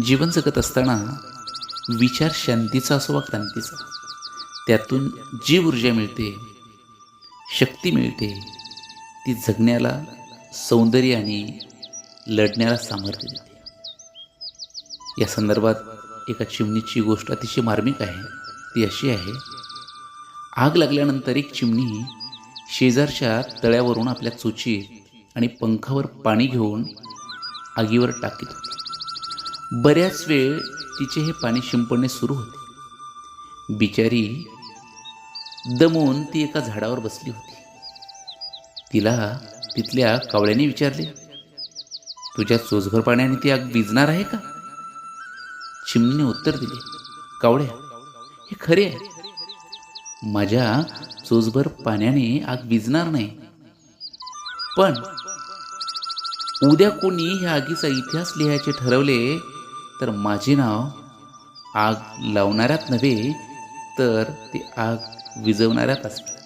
जीवन जगत असताना विचार शांतीचा असो वा क्रांतीचा त्यातून जी ऊर्जा मिळते शक्ती मिळते ती जगण्याला सौंदर्य आणि लढण्याला सामर्थ्य देते. या संदर्भात एका चिमणीची गोष्ट अतिशय मार्मिक आहे. ती अशी आहे आग लागल्यानंतर एक चिमणी शेजारच्या तळ्यावरून आपल्या चोचीत आणि पंखावर पाणी घेऊन आगीवर टाकीत होती. बऱ्याच वेळ तिचे हे पाणी शिंपडणे सुरू होते. बिचारी दमून ती एका झाडावर बसली होती. तिला तिथल्या कावळ्याने विचारले तुझ्या चोचभर पाण्याने ती आग भिजणार आहे का? चिमणीने उत्तर दिले कावळ्या हे खरे आहे. माझ्या चोचभर पाण्याने आग भिजणार नाही. पण उद्या कोणी ह्या आगीचा इतिहास लिहायचे ठरवले तर माझे नाव आग लावणाऱ्यात नव्हे तर ती आग विझवणाऱ्यात असते.